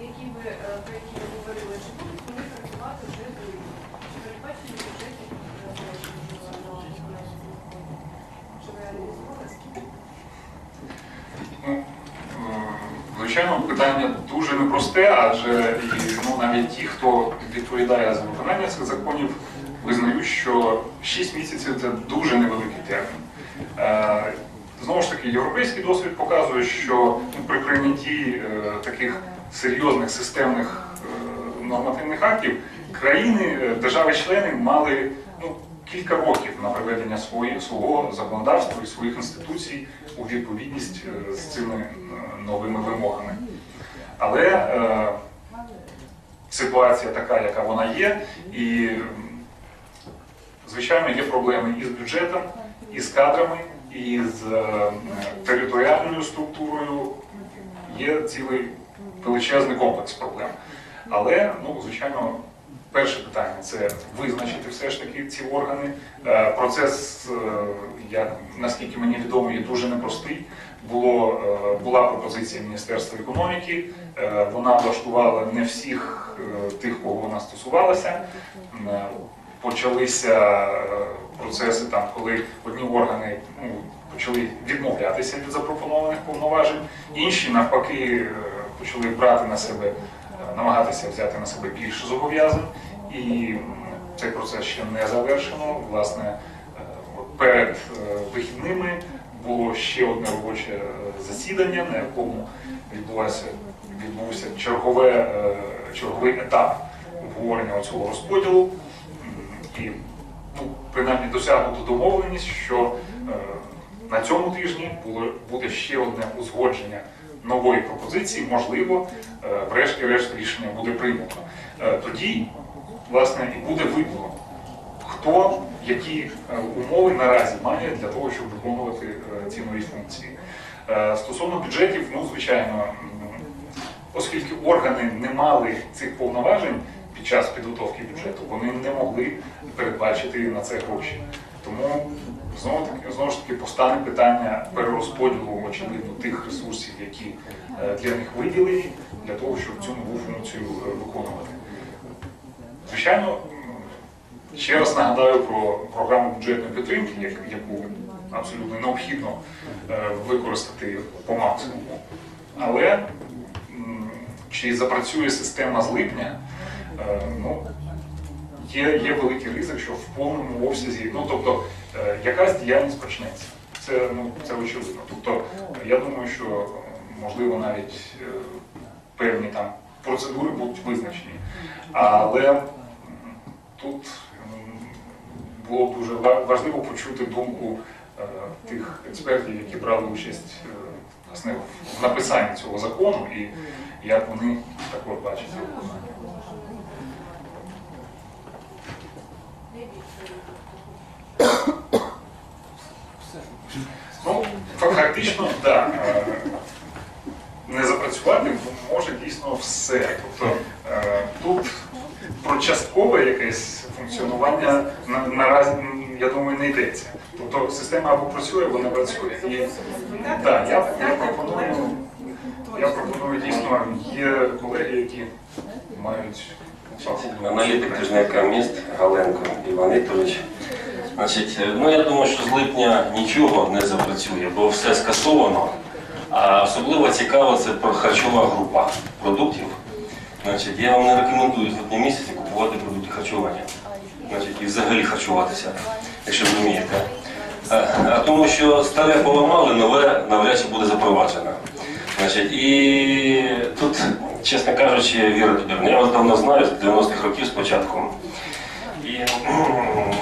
які Звичайно, питання дуже непросте, адже ну, навіть ті, хто відповідає за виконання цих законів, визнають, що 6 місяців це дуже невеликий термін. Е, Знову ж таки, європейський досвід показує, що ну, при прийнятті е, таких серйозних системних е, нормативних актів країни, держави-члени мали ну, кілька років на приведення свого законодавства і своїх інституцій у відповідність з цими новими вимогами. Але е, ситуація така, яка вона є, і звичайно є проблеми і з бюджетом, і з кадрами, і з е, територіальною структурою. Є цілий величезний комплекс проблем. Але, ну, звичайно, перше питання це визначити все ж таки ці органи. Е, Процес, е, я, наскільки мені відомо, є дуже непростий. Було, була пропозиція Міністерства економіки, вона влаштувала не всіх тих, кого вона стосувалася. Почалися е, процеси там, коли одні органи ну, почали відмовлятися від запропонованих повноважень, інші навпаки е, почали брати на себе, е, намагатися взяти на себе більше зобов'язань. І цей процес ще не завершено. Власне, перед вихідними було ще одне робоче засідання, на якому відбулося, відбувся чергове, черговий етап обговорення цього розподілу. І ну, принаймні досягнуто домовленість, що е, на цьому тижні було, буде ще одне узгодження нової пропозиції, можливо, е, врешті-решт рішення буде прийнято. Е, Тоді, власне, і буде видно, хто які е, умови наразі має для того, щоб виконувати е, ці нові функції. Е, Стосовно бюджетів, ну, звичайно, оскільки органи не мали цих повноважень під час підготовки бюджету, вони не могли передбачити на це гроші. Тому знову таки знову ж таки постане питання перерозподілу очевидно тих ресурсів, які е, для них виділені, для того, щоб цю нову функцію е, виконувати. Звичайно, ще раз нагадаю про програму бюджетної підтримки, яку абсолютно необхідно е, використати по максимуму. Але чи запрацює система з липня, ну, є, є великий ризик, що в повному обсязі, ну тобто е, якась діяльність почнеться. Це, ну, це очевидно. Тобто, е, я думаю, що е, можливо навіть е, певні там процедури будуть визначені. Але тут було дуже важливо почути думку е, тих експертів, які брали участь е, власне в написанні цього закону, і як вони також бачать його виконання. Ну, фактично, так. е, Не запрацювати може дійсно все. Тобто е, тут про часткове якесь функціонування наразі, я думаю, не йдеться. Тобто система або працює, або не працює. І так, я, я пропоную, я пропоную дійсно, є колеги, які мають Аналітик тижника міст Галенко Іван Вікторович. Значить, е, ну я думаю, що з липня нічого не запрацює, бо все скасовано. А особливо цікаво це харчова група продуктів. Значить, я вам не рекомендую в липні місяці купувати продукти харчування. Значить, і взагалі харчуватися, якщо ви вмієте. А, а тому що старе поламали, нове навряд чи буде запроваджено. Значить, і тут, чесно кажучи, Віра Тодорівна, я вас давно знаю з 90-х років спочатку. І,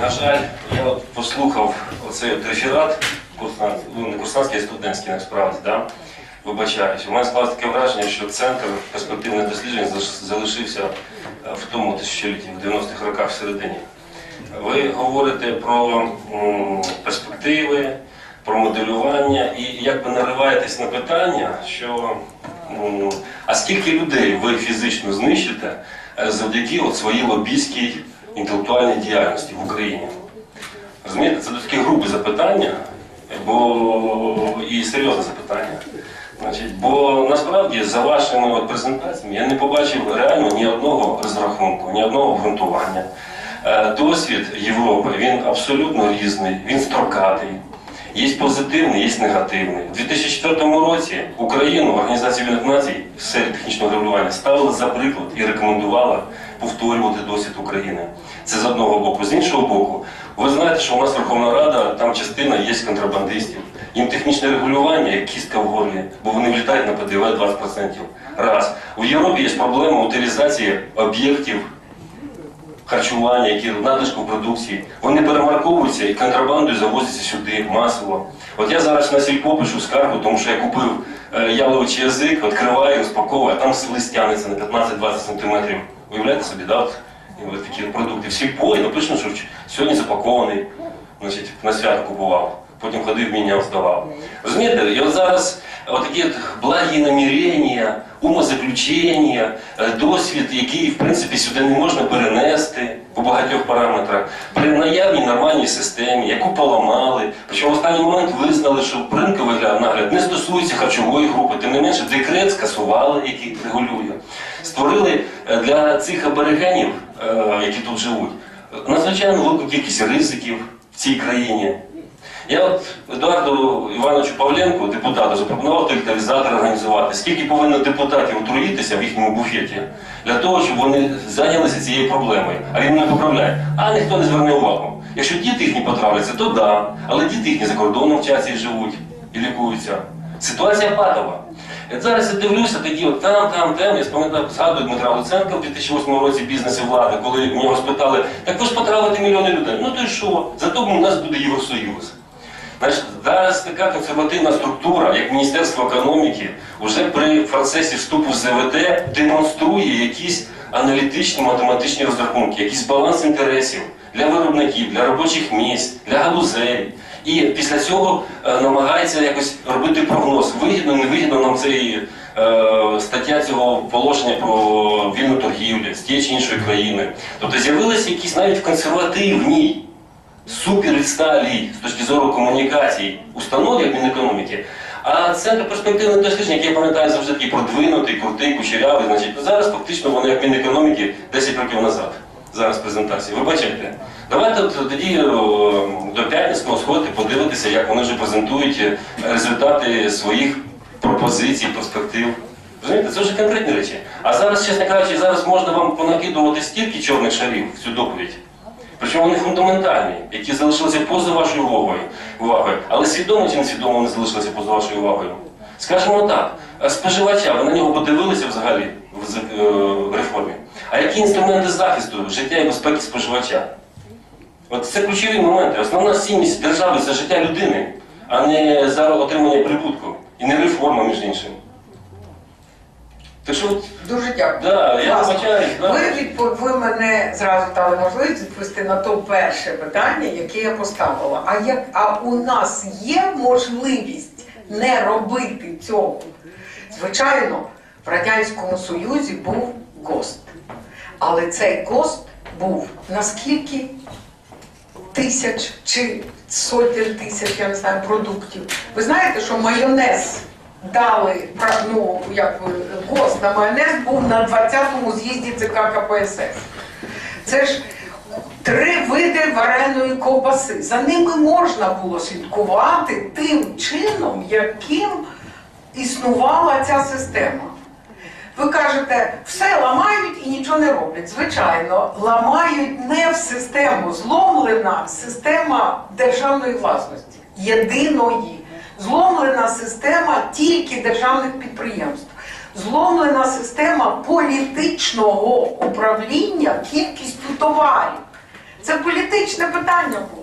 на жаль, я от послухав оцей от реферат, курсант, ну не курсантський, а студентський насправді, да? вибачаюсь. У мене склалось таке враження, що центр перспективних досліджень залишився е, в тому тисячолітті, в 90-х роках всередині. Ви говорите про перспективи, про моделювання і якби нариваєтесь на питання, що а скільки людей ви фізично знищите е, завдяки от своїй лобійській інтелектуальній діяльності в Україні? Розумієте, це таке грубе запитання, бо і серйозне запитання. Значить, бо насправді за вашими от презентаціями я не побачив реально ні одного розрахунку, ні одного обґрунтування. Е, Досвід Європи він абсолютно різний, він строкатий. Є позитивний, є негативний. У 2004 році Україну Організація Націй в сфері технічного регулювання ставила за приклад і рекомендувала повторювати досвід України. Це з одного боку. З іншого боку, ви знаєте, що у нас Верховна Рада, там частина є контрабандистів. Їм технічне регулювання як кістка в горлі, бо вони влітають на ПДВ 20%. Раз. У Європі є проблема утилізації об'єктів харчування, які надлишку продукції, вони перемарковуються і контрабандою завозяться сюди масово. От я зараз на сільпо пишу скаргу, тому що я купив е, яловичий язик, відкриваю, розпаковую, а там лист тягнеться на 15-20 сантиметрів. Уявляєте собі, да? От, і от такі продукти. В сільпо, і написано, що сьогодні запакований, значить, на свято купував. Потім ходив, міняв, здавав. Розумієте, і от зараз отакі от благі намірення, умозаключення, е, досвід, який, в принципі, сюди не можна перенести по багатьох параметрах, при наявній нормальній системі, яку поламали. Причому в останній момент визнали, що ринковий нагляд не стосується харчової групи, тим не менше декрет скасували, який регулює. Створили е, для цих аборигенів, е, які тут живуть, надзвичайно велику кількість ризиків в цій країні. Я от Едуарду Івановичу Павленку, депутату, запропонував тоталізатор організувати. Скільки повинно депутатів отруїтися в їхньому буфеті для того, щоб вони зайнялися цією проблемою. А він не поправляє. А ніхто не зверне увагу. Якщо діти їхні потравляться, то да. Але діти їхні за кордоном вчаться і живуть і лікуються. Ситуація патова. Зараз я дивлюся, тоді от там, там, там, я спам'ятаю, згадую Дмитра Луценка в 2008 році бізнес і влада, коли в нього спитали, так ви ж потравите мільйони людей. Ну то й що? Зато у нас буде Євросоюз. Знаєш, зараз така консервативна структура, як Міністерство економіки, вже при процесі вступу в ЗВД демонструє якісь аналітичні математичні розрахунки, якийсь баланс інтересів для виробників, для робочих місць, для галузей. І після цього е, намагається якось робити прогноз. Вигідно, не вигідно нам цей е, стаття цього положення про вільну торгівлю з тієї чи іншої країни. Тобто з'явилися якісь навіть консервативні супер відсталі з точки зору комунікацій установ як Мінекономіки. А центр перспективних досліджень, який я пам'ятаю завжди такий продвинутий, крутий, кучерявий, значить, зараз фактично вони як Мінекономіки 10 років назад. Зараз презентації. Ви бачите? Давайте тоді до П'ятницького сходити, подивитися, як вони вже презентують е, результати своїх пропозицій, перспектив. Розумієте, це вже конкретні речі. А зараз, чесно кажучи, зараз можна вам понакидувати стільки чорних шарів в цю доповідь. Причому вони фундаментальні, які залишилися поза вашою увагою, але свідомо чи несвідомо вони залишилися поза вашою увагою. Скажімо так, споживача, ви на нього подивилися взагалі в е, в реформі. А які інструменти захисту життя і безпеки споживача? От це ключові моменти. Основна цінність держави це життя людини, а не за отримання прибутку. І не реформа, між іншим. Так що, Дуже дякую. да, я Класно. вибачаюсь. Да. Ви, відпо- ви мене зразу дали можливість відповісти на то перше питання, яке я поставила. А як а у нас є можливість не робити цього? Звичайно, в Радянському Союзі був ГОСТ. Але цей ГОСТ був наскільки тисяч чи сотень тисяч, я не знаю, продуктів. Ви знаєте, що майонез дали ну, як ви, ГОСТ на майонез був на 20-му з'їзді ЦК КПСС. Це ж три види вареної ковбаси. За ними можна було слідкувати тим чином, яким існувала ця система. Ви кажете, все ламають і нічого не роблять. Звичайно, ламають не в систему. Зломлена система державної власності, єдиної. Зломлена система тільки державних підприємств. Зломлена система політичного управління кількістю товарів. Це політичне питання було.